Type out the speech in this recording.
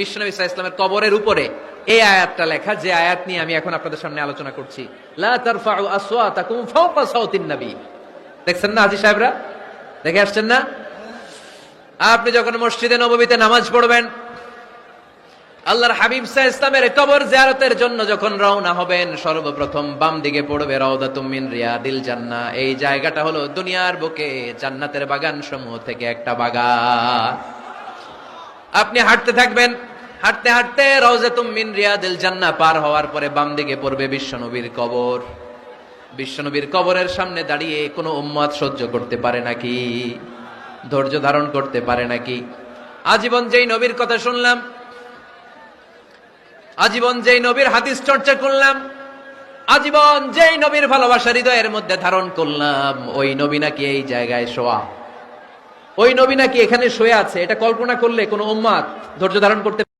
বিশ্বনবী আলাইহি ইসলামের কবরের উপরে এই আয়াতটা লেখা, যে আয়াত নিয়ে আমি এখন আপনাদের সামনে আলোচনা করছি। দেখছেন না হাজী সাহেবরা? দেখে আসছেন না? আপনি যখন মসজিদে নববীতে নামাজ পড়বেন, আল্লাহর হাবিব সাহ ইসলামের কবর জিয়ারতের জন্য যখন রওনা হবেন, সর্বপ্রথম বাম দিকে পড়বে রওদাতুম মিন রিয়াদিল জান্না। এই জায়গাটা হলো দুনিয়ার বুকে, জান্নাতের বাগান সমূহ থেকে একটা বাগান। আপনি হাঁটতে থাকবেন হাঁটতে হাঁটতে রওজাতুম মিন রিয়াদিল জান্নাহ পার হওয়ার পরে বাম দিকে পড়বে বিশ্বনবীর কবর। বিশ্বনবীর কবরের সামনে দাঁড়িয়ে কোনো উম্মাদ সহ্য করতে পারে নাকি? ধৈর্য ধারণ করতে পারে নাকি? আজীবন যেই নবীর কথা শুনলাম, আজীবন যেই নবীর হাদিস চর্চা করলাম, আজীবন যেই নবীর ভালোবাসা হৃদয়ের মধ্যে ধারণ করলাম, ওই নবী নাকি এই জায়গায় শোয়া। ওই নবী নাকি এখানে শুয়ে আছে, এটা কল্পনা করলে কোনো উম্মাদ ধৈর্য ধারণ করতে